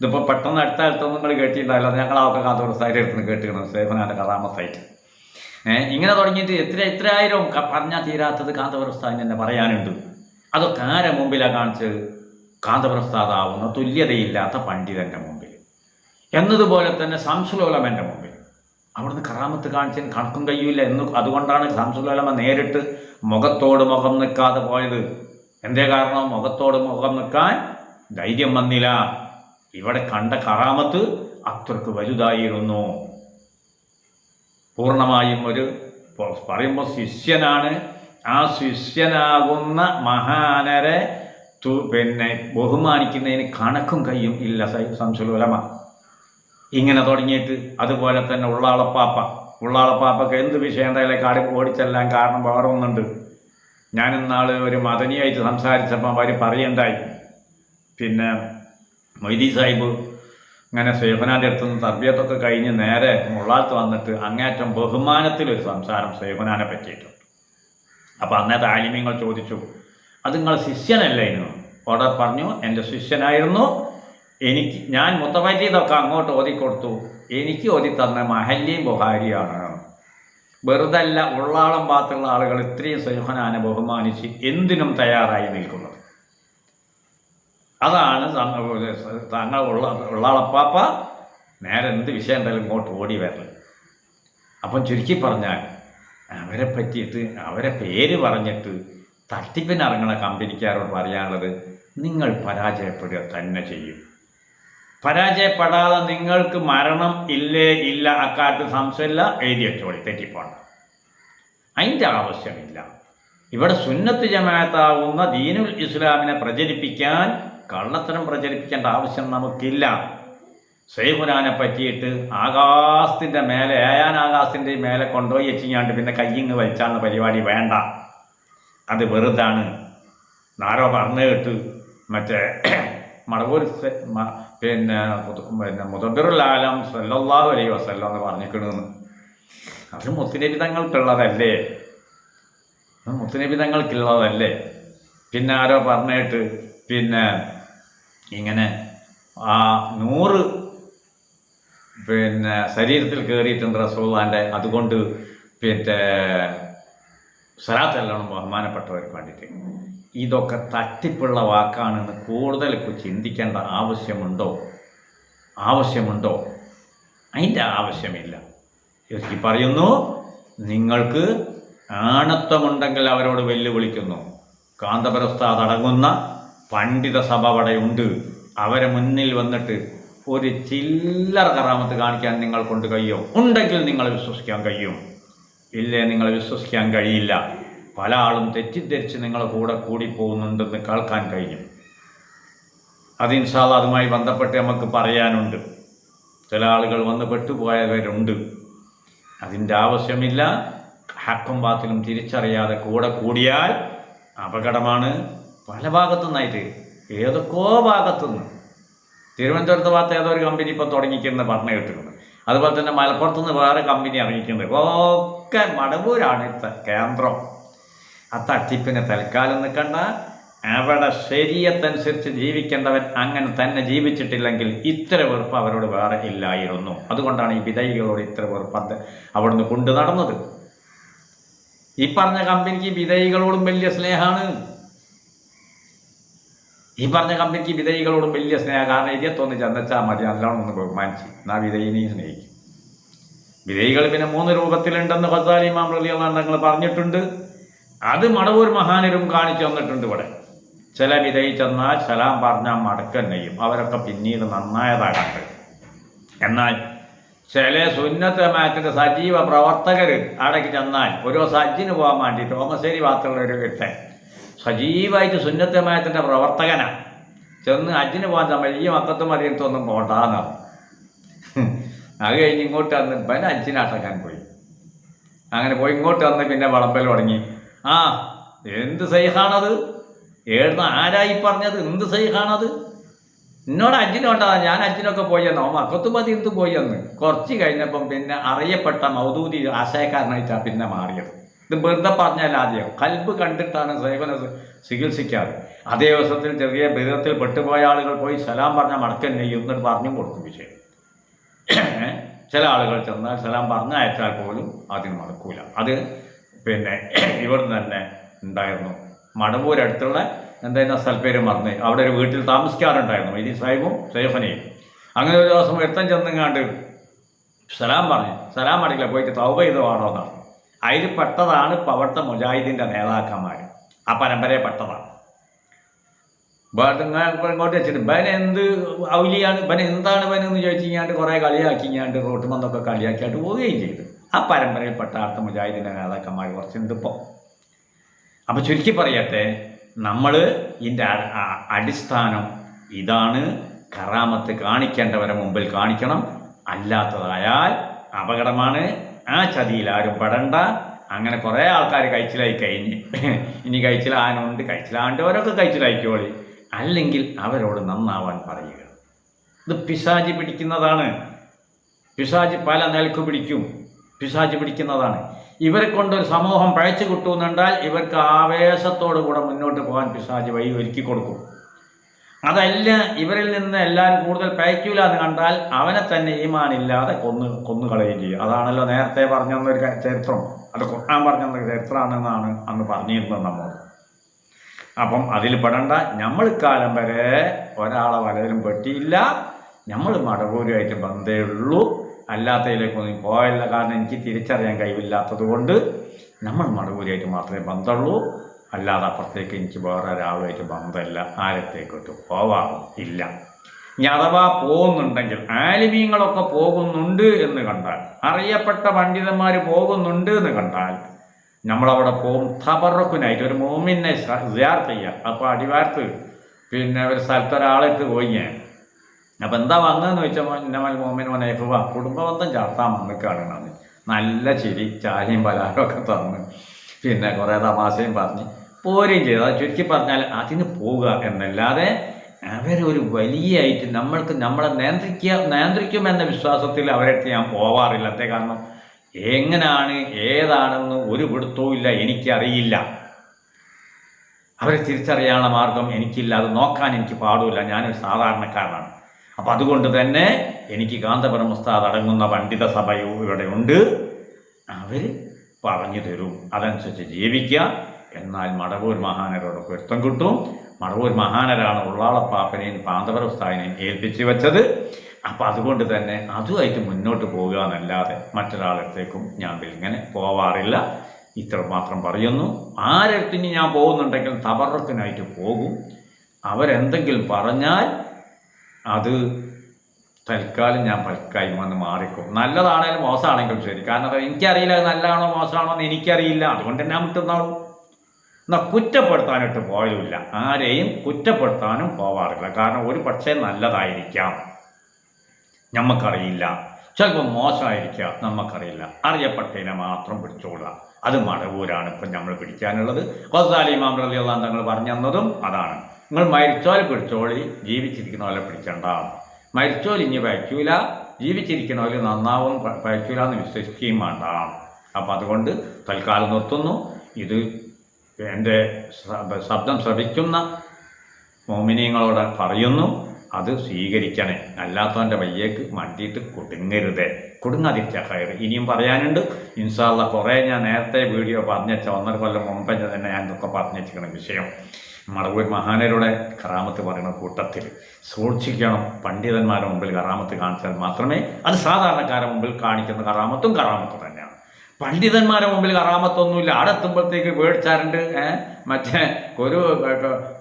ഇതിപ്പോൾ പെട്ടെന്ന് അടുത്ത കാലത്തൊന്നും നിങ്ങൾ കേട്ടിട്ടുണ്ടാവില്ല. ഞങ്ങളൊക്കെ കാന്തപുരം ഉസ്താദിന്റെ അടുത്ത് നിന്ന് കേട്ടിരുന്നു സേഫനാന്റെ കറാമത്തായിട്ട്. ഇങ്ങനെ തുടങ്ങിയിട്ട് എത്ര എത്ര ആയിരം ക- പറഞ്ഞാൽ തീരാത്തത് കാന്തപുരം ഉസ്താദിന് തന്നെ പറയാനുണ്ട്. അതൊക്കെ ആരെ മുമ്പിലാണ് കാണിച്ചത് കാന്തപുരസ്താദാവുന്ന തുല്യതയില്ലാത്ത പണ്ഡിതന്റെ മുമ്പിൽ എന്നതുപോലെ തന്നെ സംസുലോലമന്റെ മുമ്പിൽ അവിടുന്ന് കറാമത്ത് കാണിച്ചതിന് കണക്കും കഴിയില്ല എന്ന് അതുകൊണ്ടാണ് സംസുലോലമ നേരിട്ട് മുഖത്തോട് മുഖം നിൽക്കാതെ പോയത്. എന്തേ കാരണം? മുഖത്തോട് മുഖം നിൽക്കാൻ ധൈര്യം വന്നില്ല. ഇവിടെ കണ്ട കറാമത്ത് അത്രയ്ക്ക് വലുതായിരുന്നു. പൂർണമായും ഒരു പറയുമ്പോൾ ശിഷ്യനാണ്. ആ ശിഷ്യനാകുന്ന മഹാനരെ തു- പിന്നെ ബഹുമാനിക്കുന്നതിന് കണക്കും കയ്യും ഇല്ല സംശുലമ ഇങ്ങനെ തുടങ്ങിയിട്ട് അതുപോലെ തന്നെ ഉള്ളാളപ്പാപ്പ. ഉള്ളാളപ്പാപ്പക്ക് എന്ത് വിഷയം ഉണ്ടായാലും കാടി ഓടിച്ചെല്ലാൻ കാരണം വേറെ ഒന്നുണ്ട്. ഞാൻ ഇന്നാൾ ഒരു മദനിയായിട്ട് സംസാരിച്ചപ്പോൾ അവർ പറയണ്ടായി. പിന്നെ മൊയ്തി സാഹിബ് ഇങ്ങനെ സേഫനാന്റെ അടുത്ത് നിന്ന് തർബിയത്തൊക്കെ കഴിഞ്ഞ് നേരെ മുള്ളാത്ത് വന്നിട്ട് അങ്ങേറ്റം ബഹുമാനത്തിലൊരു സംസാരം സേഫനാനെ പറ്റിയിട്ടുണ്ട്. അപ്പോൾ അന്നത്തെ ആലിമ്യങ്ങൾ ചോദിച്ചു അത് നിങ്ങൾ ശിഷ്യനല്ലായിരുന്നു ഓർഡർ പറഞ്ഞു എന്റെ ശിഷ്യനായിരുന്നു. എനിക്ക് ഞാൻ മുത്തപറ്റിയതൊക്കെ അങ്ങോട്ട് ഓതിക്കൊടുത്തു. എനിക്ക് ഓതി തന്ന മഹല്ലിയും ബുഹാരിയാണ്. വെറുതല്ല ഉള്ളാളം ഭാഗത്തുള്ള ആളുകൾ ഇത്രയും സൈഫനാനെ ബഹുമാനിച്ച് എന്തിനും തയ്യാറായി നിൽക്കുന്നത്. അതാണ് തങ്ങ- തങ്ങൾ ഉള്ള ഉള്ളാളപ്പാപ്പ നേരെ എന്ത് വിഷയം ഉണ്ടെങ്കിലും ഇങ്ങോട്ട് ഓടി വരണം. അപ്പം ചുരുക്കി പറഞ്ഞാൽ അവരെ പറ്റിയിട്ട് അവരെ പേര് പറഞ്ഞിട്ട് തട്ടിപ്പിനിറങ്ങണ കമ്പനിക്കാരോട് പറയാനുള്ളത് നിങ്ങൾ പരാജയപ്പെടുക തന്നെ ചെയ്യും. പരാജയപ്പെടാതെ നിങ്ങൾക്ക് മരണം ഇല്ലേ ഇല്ല അക്കാര്യത്തിൽ സംശയമില്ല എഴുതി വെച്ചോളി തെറ്റിപ്പോണ്ട. അതിന്റെ ആവശ്യമില്ല. ഇവിടെ സുന്നത്ത് ജമാത്താവുന്ന ദീനുൽ ഇസ്ലാമിനെ പ്രചരിപ്പിക്കാൻ കള്ളത്തരം പ്രചരിപ്പിക്കേണ്ട ആവശ്യം നമുക്കില്ല. സൈഹുനാനെ പറ്റിയിട്ട് ആകാശത്തിന്റെ മേലെ ഏയാൻ ആകാശത്തിന്റെ മേലെ കൊണ്ടുപോയി എച്ചിങ്ങാണ്ട് പിന്നെ കയ്യിങ്ങ് വലിച്ചാന്ന പരിപാടി വേണ്ട. അത് വെറുതാണ്. നാരോ പറഞ്ഞു കേട്ട് മറ്റേ മടവൂർ പിന്നെ പിന്നെ മുതബിറുലാലം സല്ലല്ലാഹു അലൈഹി വസല്ലം എന്ന് പറഞ്ഞിക്കണെന്ന് അത് മുത്തുനബി തങ്ങൾക്കുള്ളതല്ലേ പിന്നെ ആരോ പറഞ്ഞിട്ട് പിന്നെ ഇങ്ങനെ ആ നൂറ് പിന്നെ ശരീരത്തിൽ കയറിയിട്ടുണ്ട് റസൂള്ളാന്റെ അതുകൊണ്ട് പിന്നെ സ്വരാത്തല്ലോണം ബഹുമാനപ്പെട്ടവർക്ക് വേണ്ടിയിട്ട്. ഇതൊക്കെ തട്ടിപ്പുള്ള വാക്കാണെന്ന് കൂടുതൽ ചിന്തിക്കേണ്ട ആവശ്യമുണ്ടോ? ആവശ്യമുണ്ടോ? അതിന്റെ ആവശ്യമില്ല. ഈ പറയുന്നു നിങ്ങൾക്ക് ആണത്വമുണ്ടെങ്കിൽ അവരോട് വെല്ലുവിളിക്കുന്നു. കാന്തപുരസ്ഥ അടങ്ങുന്ന പണ്ഡിത സഭ അവിടെയുണ്ട് അവരെ മുന്നിൽ വന്നിട്ട് ഒരു ചില്ലറ കറാമത്ത് കാണിക്കാൻ നിങ്ങൾ കൊണ്ട് കഴിയും. ഉണ്ടെങ്കിൽ നിങ്ങൾ വിശ്വസിക്കാൻ കഴിയും. ഇല്ലേ നിങ്ങൾ വിശ്വസിക്കാൻ കഴിയില്ല. പല ആളും തെറ്റിദ്ധരിച്ച് നിങ്ങളെ കൂടെ കൂടി പോകുന്നുണ്ടെന്ന് കേൾക്കാൻ കഴിഞ്ഞു അത് ഇൻഷാല്ല അതുമായി ബന്ധപ്പെട്ട് നമുക്ക് പറയാനുണ്ട്. ചില ആളുകൾ വന്ന് പെട്ടുപോയവരുണ്ട്. അതിന്റെ ആവശ്യമില്ല. ഹക്കും ബാത്തിലും തിരിച്ചറിയാതെ കൂടെ കൂടിയാൽ അപകടമാണ്. പല ഭാഗത്തു നിന്നായിട്ട് ഏതൊക്കെയോ ഭാഗത്തുനിന്ന്. തിരുവനന്തപുരത്ത് ഭാഗത്ത് ഏതോ ഒരു കമ്പനി ഇപ്പോൾ തുടങ്ങിക്കുന്ന പറഞ്ഞു കേട്ടിട്ടുണ്ട്. അതുപോലെ തന്നെ മലപ്പുറത്തു നിന്ന് വേറെ കമ്പനി ഇറങ്ങിയിട്ടുണ്ട് ഒക്കെ മടവൂരാണ് കേന്ദ്രം. ആ തട്ടിപ്പിന് തൽക്കാലം നിൽക്കണ്ട. അവിടെ ശരീരത്തനുസരിച്ച് ജീവിക്കേണ്ടവൻ അങ്ങനെ തന്നെ ജീവിച്ചിട്ടില്ലെങ്കിൽ ഇത്ര വെറുപ്പ് അവരോട് വേറെ ഇല്ലായിരുന്നു. അതുകൊണ്ടാണ് ഈ വിധൈകളോട് ഇത്ര വെറുപ്പ് അവിടുന്ന് കൊണ്ടു നടന്നത്. ഈ പറഞ്ഞ കമ്പനിക്ക് വിധൈകളോടും വലിയ സ്നേഹമാണ്. ഈ പറഞ്ഞ കമ്പനിക്ക് വിധേയികളോടും വലിയ സ്നേഹം. കാരണം എരിയത്തൊന്ന് ചെന്നച്ചാൽ മതി. നല്ലോണം ഒന്ന് ബഹുമാനിച്ച് എന്നാ വിധേയിനെയും സ്നേഹിക്കും. വിധേയികൾ പിന്നെ മൂന്ന് രൂപത്തിലുണ്ടെന്ന് ഹസാലി ഇമാം ഞങ്ങൾ പറഞ്ഞിട്ടുണ്ട്. അത് മടവൂർ മഹാനരും കാണിച്ചു തന്നിട്ടുണ്ട് ഇവിടെ. ചില വിധേയി ചെന്നാൽ സലാം പറഞ്ഞാൽ മടക്കന്നെയും അവരൊക്കെ പിന്നീട് നന്നായതാകട്ടെ എന്നാൽ ചില സുന്നത്ത് മാറ്റിന്റെ സജീവ പ്രവർത്തകർ അവിടേക്ക് ചെന്നാൽ ഓരോ സജ്ജിന് പോകാൻ വേണ്ടിയിട്ട് ഓമശ്ശേരി ഭാഗത്തുള്ള ഒരു കിട്ടെ സജീവമായിട്ട് സുന്നത്ത് മാറ്റിന്റെ പ്രവർത്തകനാണ് ചെന്ന് അജിന് പോകാൻ സമയം ഈ മക്കത്തും മറിയത്തൊന്നും പോട്ടാന്ന് അത് കഴിഞ്ഞ് ഇങ്ങോട്ട് വന്ന് ഇവൻ അജിനാട്ടക്കാൻ പോയി. അങ്ങനെ പോയി ഇങ്ങോട്ട് വന്ന് പിന്നെ വളമ്പൽ തുടങ്ങി. ആ എന്ത് സൈഹാണത്? ഏടുന്ന ആരായി പറഞ്ഞത്? എന്ത് സൈഹാണത്? എന്നോട് അജിനുണ്ടാ ഞാൻ അജിനൊക്കെ പോയി എന്നോ മക്കത്തുമതി പോയി എന്ന്. കുറച്ച് കഴിഞ്ഞപ്പം പിന്നെ അറിയപ്പെട്ട മൗദൂദി ആശയക്കാരനായിട്ടാണ് പിന്നെ മാറിയത്. ഇത് വെറുതെ പറഞ്ഞാൽ ആദ്യം. കൽബ് കണ്ടിട്ടാണ് സേവന ചികിത്സിക്കാറ്. അതേ ദിവസത്തിൽ ചെറിയ ബിരുദത്തിൽ പെട്ടുപോയ ആളുകൾ പോയി സലാം പറഞ്ഞാൽ മടക്കം നെയ്യും എന്നിട്ട് പറഞ്ഞും കൊടുക്കും വിഷയം ചില ആളുകൾ ചെന്നാൽ സലാം പറഞ്ഞയച്ചാൽ പോലും അതിന് മടക്കൂല. അത് പിന്നെ ഇവിടുന്ന് തന്നെ ഉണ്ടായിരുന്നു. മടവൂരടുത്തുള്ള എന്തായിരുന്നു സ്ഥലപ്പേര് മറന്ന്. അവിടെ ഒരു വീട്ടിൽ താമസിക്കാറുണ്ടായിരുന്നു. ഇനി സാഹിബും സൈഫനയും. അങ്ങനെ ഒരു ദിവസം ഒരുത്തൻ ചെന്നെങ്ങാണ്ട് സലാം പറഞ്ഞു. സലാം അടിക്കില്ല പോയിട്ട് തൗബ ചെയ്ത് എന്നാണ്. അതിൽ പെട്ടതാണ് പവർത്ത മുജാഹിദിന്റെ നേതാക്കന്മാർ ആ പരമ്പരയെ പെട്ടതാണ്. ഇങ്ങോട്ട് വെച്ചിട്ട് ബൻ എന്ത് ഔലിയാണ് ബൻ എന്താണ് ബൻ എന്ന് ചോദിച്ചിങ്ങാണ്ട് കുറേ കളിയാക്കിങ്ങാണ്ട് റോട്ട് മന്നൊക്കെ കളിയാക്കിയായിട്ട് പോവുകയും ചെയ്തു. ആ പരമ്പരയിൽപ്പെട്ട അടുത്ത മുജാഹിദിന്റെ നേതാക്കന്മാർ കുറച്ചുണ്ട് ഇപ്പോൾ അപ്പോൾ ചുരുക്കി പറയട്ടെ നമ്മൾ ഇതിന്റെ അടിസ്ഥാനം ഇതാണ്. കറാമത്ത് കാണിക്കേണ്ടവരെ മുമ്പിൽ കാണിക്കണം. അല്ലാത്തതായാൽ അപകടമാണ്. ആ ചതിയിൽ ആരും പെടണ്ട. അങ്ങനെ കുറേ ആൾക്കാർ കഴിച്ചിലായി കഴിഞ്ഞ്. ഇനി കഴിച്ചിലാനുണ്ട്. കഴിച്ചിലാണ്ടവരൊക്കെ കഴിച്ചിലായിക്കോളി. അല്ലെങ്കിൽ അവരോട് നന്നാവാൻ പറയുക. ഇത് പിശാചി പിടിക്കുന്നതാണ്. പിശാചി പല നിലയ്ക്ക് പിടിക്കും. പിശാചി പിടിക്കുന്നതാണ്. ഇവരെ കൊണ്ടൊരു സമൂഹം പഴച്ചു കിട്ടുന്നുണ്ടാൽ ഇവർക്ക് ആവേശത്തോടു കൂടെ മുന്നോട്ട് പോകാൻ പിശാചി വഴി ഒരുക്കി കൊടുക്കും. അതല്ല ഇവരിൽ നിന്ന് എല്ലാവരും കൂടുതൽ പയക്കൂല എന്ന് കണ്ടാൽ അവനെ തന്നെ ഈമാനില്ലാതെ കൊന്ന് കൊന്നു കളയുകയും ചെയ്യും. അതാണല്ലോ നേരത്തെ പറഞ്ഞൊരു ചരിത്രം. അത് ഖുർആൻ പറഞ്ഞ ചരിത്രമാണെന്നാണ് അന്ന് പറഞ്ഞിരുന്നത് നമ്മൾ അപ്പം അതിൽ പെടണ്ട നമ്മൾ കാലം വരെ ഒരാളെ വലയിലും പെട്ടിയില്ല. നമ്മൾ മടവൂരുമായിട്ട് ബന്ധേ ഉള്ളൂ. അല്ലാത്തതിലേക്കൊന്നും പോയല്ല. കാരണം എനിക്ക് തിരിച്ചറിയാൻ കഴിവില്ലാത്തത് കൊണ്ട് നമ്മൾ മടവൂരായിട്ട് മാത്രമേ ബന്ധമുള്ളൂ. അല്ലാതെ അപ്പുറത്തേക്ക് എനിക്ക് വേറെ ഒരാളുമായിട്ട് ബന്ധമില്ല. ആരത്തേക്കോട്ട് പോവാറും ഇല്ല. ഇനി അഥവാ പോകുന്നുണ്ടെങ്കിൽ ആലിമീങ്ങളൊക്കെ പോകുന്നുണ്ട് എന്ന് കണ്ടാൽ അറിയപ്പെട്ട പണ്ഡിതന്മാർ പോകുന്നുണ്ട് എന്ന് കണ്ടാൽ നമ്മളവിടെ പോകും. തബറക്കുനായിട്ട് ഒരു മോമിനെ സിയാർ ചെയ്യുക അപ്പോൾ അടിവാരത്ത് പിന്നെ ഒരു സ്ഥലത്ത് ഒരാളെടുത്ത് പോയി ഞാൻ. അപ്പം എന്താ വന്നതെന്ന് ചോദിച്ചപ്പോൾ ഇന്നമൽ മോമിൻ മനേഹുവ കുടുംബബന്ധം ചാർത്താൻ വന്നിക്കാണ് നല്ല ചിരി ചായയും പലഹാരമൊക്കെ തന്ന്. പിന്നെ കുറേ തമാശയും പറഞ്ഞ് പോരുകയും ചെയ്തു. അത് ചുരുക്കി പറഞ്ഞാൽ അതിന് പോവുക എന്നല്ലാതെ അവരൊരു വലിയായിട്ട് നമ്മൾക്ക് നമ്മളെ നിയന്ത്രിക്കുക നിയന്ത്രിക്കുമെന്ന വിശ്വാസത്തിൽ അവരടുത്ത് ഞാൻ പോവാറില്ല. അതേ കാരണം? എങ്ങനെയാണ് ഏതാണെന്ന് ഒരു പിടുത്തവും ഇല്ല എനിക്കറിയില്ല. അവരെ തിരിച്ചറിയാനുള്ള മാർഗം എനിക്കില്ല. അത് നോക്കാൻ എനിക്ക് പാടില്ല ഞാനൊരു സാധാരണക്കാരനാണ്. അപ്പം അതുകൊണ്ട് തന്നെ എനിക്ക് കാന്തപുരം അടങ്ങുന്ന പണ്ഡിത സഭ ഇവിടെ ഉണ്ട്. അവർ പറഞ്ഞു തരും. അതനുസരിച്ച് ജീവിക്കുക. എന്നാൽ മടവൂർ മഹാനരോട് പൊരുത്തം കിട്ടും. മടവൂർ മഹാനരാണ് ഉള്ളാളപ്പാപ്പനെയും പാന്തപരസ്ഥാനെയും ഏൽപ്പിച്ചു വെച്ചത്. അപ്പം അതുകൊണ്ട് തന്നെ അതുമായിട്ട് മുന്നോട്ട് പോകുക എന്നല്ലാതെ മറ്റൊരാളത്തേക്കും ഞാൻ ഇങ്ങനെ പോവാറില്ല. ഇത്ര മാത്രം പറയുന്നു. ആരടുത്തിന് ഞാൻ പോകുന്നുണ്ടെങ്കിൽ തബറക്കിനായിട്ട് പോകും. അവരെന്തെങ്കിലും പറഞ്ഞാൽ അത് തൽക്കാലം ഞാൻ പൽക്കായി വന്ന് മാറിക്കും. നല്ലതാണേലും മോശമാണെങ്കിലും ശരി. കാരണം അത് എനിക്കറിയില്ല അത് നല്ലതാണോ മോശമാണോ എന്ന് എനിക്കറിയില്ല. അതുകൊണ്ട് ഞാൻ വിട്ടുന്നാളും എന്നാൽ കുറ്റപ്പെടുത്താനിട്ട് പോയതുമില്ല. ആരെയും കുറ്റപ്പെടുത്താനും പോവാറില്ല. കാരണം ഒരു പക്ഷേ നല്ലതായിരിക്കാം. നമുക്കറിയില്ല ചിലപ്പോൾ മോശമായിരിക്കാം നമുക്കറിയില്ല അറിയപ്പെട്ടതിനെ മാത്രം പിടിച്ചോളുക അത് മടവൂരാണ് ഇപ്പം നമ്മൾ പിടിക്കാനുള്ളത്. കൊസാലി ഇമാം റലി തങ്ങൾ പറഞ്ഞു തന്നതും അതാണ്. നിങ്ങൾ മരിച്ചാൽ പിടിച്ചോളി. ജീവിച്ചിരിക്കുന്ന പോലെ പിടിക്കണ്ട മരിച്ചോൽ ഇനി വയ്ക്കൂല ജീവിച്ചിരിക്കണമെങ്കിൽ നന്നാവും വയ്ക്കൂല എന്ന് വിശ്വസിക്കുകയും വേണ്ട. അപ്പം അതുകൊണ്ട് തൽക്കാലം നിർത്തുന്നു. ഇത് എന്റെ ശബ്ദം ശ്രവിക്കുന്ന മോമിനിയങ്ങളോട് പറയുന്നു അത് സ്വീകരിക്കണേ. അല്ലാത്തവന്റെ വയ്യേക്ക് മണ്ടിയിട്ട് കുടുങ്ങരുതേ. കുടുങ്ങാതിരിച്ച കയറ്. ഇനിയും പറയാനുണ്ട് ഇൻഷാല്ല കുറേ ഞാൻ നേരത്തെ വീഡിയോ പറഞ്ഞച്ച ഒന്നര കൊല്ലം മുമ്പ് തന്നെ ഞാൻ ഇതൊക്കെ പറഞ്ഞിരിക്കുന്ന വിഷയം. മടവൂർ മഹാനരുടെ കറാമത്ത് പറയുന്ന കൂട്ടത്തിൽ സൂക്ഷിക്കണം. പണ്ഡിതന്മാരുടെ മുമ്പിൽ കറാമത്ത് കാണിച്ചാൽ മാത്രമേ അത് സാധാരണക്കാരുടെ മുമ്പിൽ കാണിക്കുന്ന കറാമത്തും കറാമത്ത് തന്നെയാണ്. പണ്ഡിതന്മാരുടെ മുമ്പിൽ കറാമത്തൊന്നുമില്ല. അവിടെ എത്തുമ്പോഴത്തേക്ക് പേടിച്ചാറുണ്ട് മറ്റേ ഒരു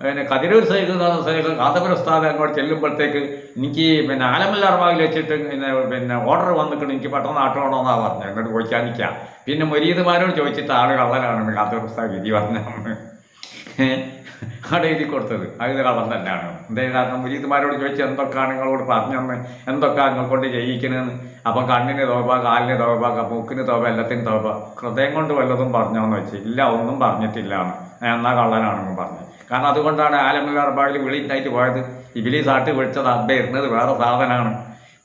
പിന്നെ കതിരൂർ സൈഡ് കാതപുര കാതപുരസ്ഥാനം അങ്ങോട്ട് ചെല്ലുമ്പോഴത്തേക്ക് എനിക്ക് പിന്നെ ആലമല്ലാർവാവിൽ വെച്ചിട്ട് പിന്നെ പിന്നെ ഓർഡർ വന്നിട്ടുണ്ട്. എനിക്ക് പെട്ടെന്ന് ആട്ടണമെന്നാണ് പറഞ്ഞത്. എന്നോട് ചോദിക്കാൻ നിൽക്കാം പിന്നെ മൊരീതുമാരോട് ചോദിച്ചിട്ട് ആൾ കള്ളനാണ് കാതപുരസ്ഥാൻ വിധി പറഞ്ഞാണ് അവിടെ എഴുതി കൊടുത്തത്. അത് കള്ളം തന്നെയാണ്. എന്തേ കാരണം മുജീത്മാരോട് ചോദിച്ചു എന്തൊക്കെയാണ് നിങ്ങളോട് പറഞ്ഞെന്ന് എന്തൊക്കെ നിങ്ങൾ കൊണ്ട് ചെയ്യിക്കണമെന്ന് അപ്പം കണ്ണിന് തോപ കാലിന് തോപ മൂക്കിന് തോപ എല്ലാത്തിനും തോപ. ഹൃദയം കൊണ്ട് വല്ലതും പറഞ്ഞോന്ന് വെച്ച്. ഇല്ല ഒന്നും പറഞ്ഞിട്ടില്ല എന്ന്. കള്ളനാണെന്ന് പറഞ്ഞു. കാരണം അതുകൊണ്ടാണ് ആലമുള്ള അർബായിൽ വിളിയിട്ടായിട്ട് പോയത്. ഇബിലി സാട്ട് വിളിച്ചത് അബ്ബ ഇരുന്നത് വേറെ സാധനമാണ്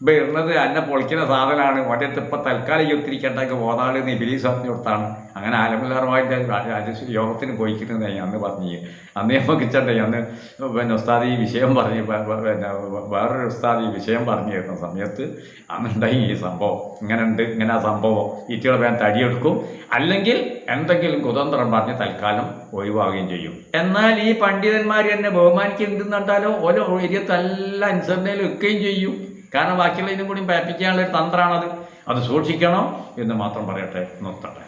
ഇപ്പം ഇരുന്നത് എന്നെ പൊളിക്കുന്ന സാധനമാണ് മറ്റേ ഇപ്പം തൽക്കാലം യുത്തിരിക്കേണ്ടൊക്കെ പോതാൾ എന്ന് ഇബിലീസ് പറഞ്ഞു കൊടുത്താണ്. അങ്ങനെ ആലമുല്ലാറുമായിട്ട് യോഗത്തിന് പോയിക്കുന്നത് അന്ന് പറഞ്ഞു. അന്ന് ഞാൻ കിച്ചണ്ടേ അന്ന് പിന്നെ ഉസ്താദ് ഈ വിഷയം പറഞ്ഞു പിന്നെ വേറൊരു ഉസ്താദ് ഈ വിഷയം പറഞ്ഞു തരുന്ന സമയത്ത് അന്നുണ്ടായി ഈ സംഭവം. ഇങ്ങനെ ഉണ്ട് ഇങ്ങനെ ആ സംഭവം. ഈറ്റുകൾ വേഗം തടിയെടുക്കും. അല്ലെങ്കിൽ എന്തെങ്കിലും കുതന്ത്രം പറഞ്ഞ് തൽക്കാലം ഒഴിവാകുകയും ചെയ്യും. എന്നാൽ ഈ പണ്ഡിതന്മാർ എന്നെ ബഹുമാനിക്കുന്നുണ്ടാലോ ഓരോ ഏരിയത്തെല്ലാം അനുസരണയിൽ വെക്കുകയും ചെയ്യും. കാരണം ബാക്കിയുള്ളതിനും കൂടി പേപ്പിക്കാനുള്ള ഒരു തന്ത്രമാണത് അത് സൂക്ഷിക്കണം എന്ന് മാത്രം പറയട്ടെ. നിർത്തട്ടെ.